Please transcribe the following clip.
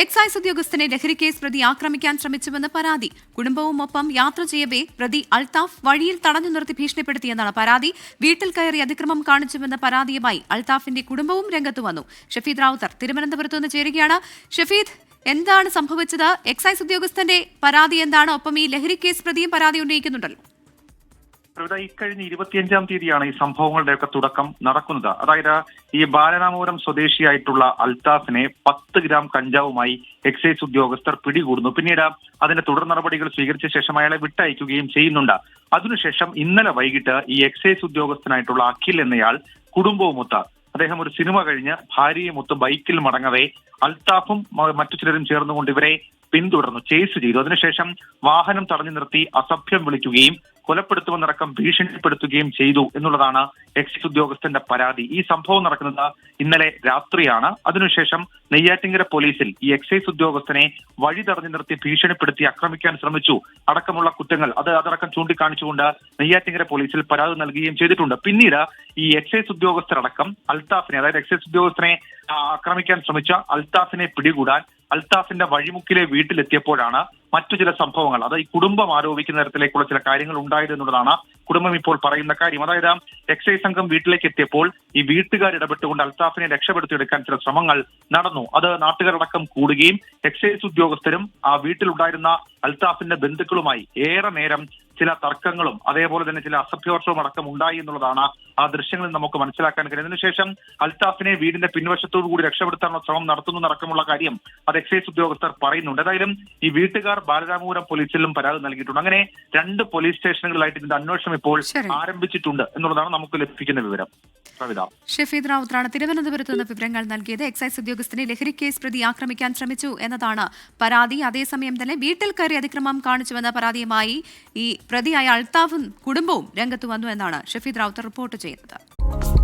Excise ഉദ്യോഗസ്ഥനെ ലഹരി case പ്രതി ആക്രമിക്കാൻ ശ്രമിച്ചുവെന്ന് പരാതി. കുടുംബവുമൊപ്പം യാത്ര ചെയ്യവേ പ്രതി അൽത്താഫ് വഴിയിൽ തടഞ്ഞു നിർത്തി ഭീഷണിപ്പെടുത്തിയെന്നാണ് പരാതി. വീട്ടിൽ കയറി അതിക്രമം കാണിച്ചുവെന്ന പരാതിയുമായി അൽത്താഫിന്റെ കുടുംബവും രംഗത്തു വന്നു. ഷഫീദ് റാവുത്തർ തിരുവനന്തപുരത്ത് നിന്ന് ചേരുകയാണ്. ഷഫീദ് എന്താണ് സംഭവിച്ചത്? എക്സൈസ് ഉദ്യോഗസ്ഥന്റെ പരാതി എന്താണ്? ഒപ്പം ഈ ലഹരി കേസ് പ്രതിയും പരാതി ഉന്നയിക്കുന്നുണ്ടല്ലോ. പ്രവിത ഇക്കഴിഞ്ഞ ഇരുപത്തിയഞ്ചാം തീയതിയാണ് ഈ സംഭവങ്ങളുടെയൊക്കെ തുടക്കം നടക്കുന്നത്. അതായത് ഈ ബാലരാമപുരം സ്വദേശിയായിട്ടുള്ള അൽത്താഫിനെ പത്ത് ഗ്രാം കഞ്ചാവുമായി എക്സൈസ് ഉദ്യോഗസ്ഥർ പിടികൂടുന്നു. പിന്നീട് അതിന്റെ തുടർ നടപടികൾ സ്വീകരിച്ച ശേഷം അയാളെ വിട്ടയക്കുകയും ചെയ്യുന്നുണ്ട്. അതിനുശേഷം ഇന്നലെ വൈകിട്ട് ഈ എക്സൈസ് ഉദ്യോഗസ്ഥനായിട്ടുള്ള അഖിൽ എന്നയാൾ കുടുംബവുമൊത്ത് അദ്ദേഹം ഒരു സിനിമ കഴിഞ്ഞ് ഭാര്യയുമൊത്ത് ബൈക്കിൽ മടങ്ങവേ അൽത്താഫും മറ്റു ചിലരും ചേർന്നുകൊണ്ട് ഇവരെ പിന്തുടർന്നു. ചേസ് ചെയ്തു. അതിനുശേഷം വാഹനം തടഞ്ഞു നിർത്തി അസഭ്യം വിളിക്കുകയും കൊലപ്പെടുത്തുമെന്നടക്കം ഭീഷണിപ്പെടുത്തുകയും ചെയ്തു എന്നുള്ളതാണ് എക്സൈസ് ഉദ്യോഗസ്ഥന്റെ പരാതി. ഈ സംഭവം നടക്കുന്നത് ഇന്നലെ രാത്രിയാണ്. അതിനുശേഷം നെയ്യാറ്റിങ്കര പോലീസിൽ ഈ എക്സൈസ് ഉദ്യോഗസ്ഥനെ വഴി തടഞ്ഞു നിർത്തി ഭീഷണിപ്പെടുത്തി ആക്രമിക്കാൻ ശ്രമിച്ചു. അടക്കമുള്ള കുറ്റങ്ങൾ അത് അതടക്കം ചൂണ്ടിക്കാണിച്ചുകൊണ്ട് നെയ്യാറ്റിങ്കര പോലീസിൽ പരാതി നൽകുകയും ചെയ്തിട്ടുണ്ട്. പിന്നീട് ഈ എക്സൈസ് ഉദ്യോഗസ്ഥരടക്കം അൽത്താഫിനെ അതായത് എക്സൈസ് ഉദ്യോഗസ്ഥനെ ആക്രമിക്കാൻ ശ്രമിച്ച അൽത്താഫിനെ പിടികൂടാൻ അൽത്താഫിന്റെ വഴിമുക്കിലെ വീട്ടിലെത്തിയപ്പോഴാണ് മറ്റു ചില സംഭവങ്ങൾ അത് ഈ കുടുംബം ആരോപിക്കുന്ന തരത്തിലേക്കുള്ള ചില കാര്യങ്ങൾ ഉണ്ടായത് എന്നുള്ളതാണ് കുടുംബം ഇപ്പോൾ പറയുന്ന കാര്യം. അതായത് എക്സൈസ് സംഘം വീട്ടിലേക്ക് എത്തിയപ്പോൾ ഈ വീട്ടുകാർ ഇടപെട്ടുകൊണ്ട് അൽത്താഫിനെ രക്ഷപ്പെടുത്തിയെടുക്കാൻ ചില ശ്രമങ്ങൾ നടന്നു. അത് നാട്ടുകാരടക്കം കൂടുകയും എക്സൈസ് ഉദ്യോഗസ്ഥരും ആ വീട്ടിലുണ്ടായിരുന്ന അൽത്താഫിന്റെ ബന്ധുക്കളുമായി ഏറെ നേരം ചില തർക്കങ്ങളും അതേപോലെ തന്നെ ചില അസഭ്യവർഷവും അടക്കം ഉണ്ടായി എന്നുള്ളതാണ് ആ ദൃശ്യങ്ങളിൽ നമുക്ക് മനസ്സിലാക്കാൻ കഴിയും അതിനുശേഷം അൽത്താഫിനെ വീടിന്റെ പിൻവശത്തോടു കൂടി രക്ഷപ്പെടുത്താനുള്ള ശ്രമം നടത്തുന്നു നടക്കമുള്ള കാര്യം അത് എക്സൈസ് ഉദ്യോഗസ്ഥർ പറയുന്നുണ്ട്. ഏതായാലും ഈ വീട്ടുകാർ ബാലരാമപുരം പോലീസിലും പരാതി നൽകിയിട്ടുണ്ട്. അങ്ങനെ രണ്ട് പോലീസ് സ്റ്റേഷനുകളിലായിട്ട് ഇതിന്റെ അന്വേഷണം ഇപ്പോൾ ആരംഭിച്ചിട്ടുണ്ട് എന്നുള്ളതാണ് നമുക്ക് ലഭിക്കുന്ന വിവരം. ഷെഫീദ് റാവുത്തറാണ് തിരുവനന്തപുരത്ത് നിന്ന് വിവരങ്ങൾ നൽകിയത്. എക്സൈസ് ഉദ്യോഗസ്ഥനെ ലഹരി കേസ് പ്രതി ആക്രമിക്കാൻ ശ്രമിച്ചു എന്നതാണ് പരാതി. അതേസമയം തന്നെ വീട്ടിൽ കയറി അതിക്രമം കാണിച്ചുവെന്ന പരാതിയുമായി ഈ പ്രതിയായ അൽത്താഫും കുടുംബവും രംഗത്ത് വന്നു എന്നാണ് ഷഫീദ് റാവുത്ത് റിപ്പോർട്ട് ചെയ്യുന്നത്.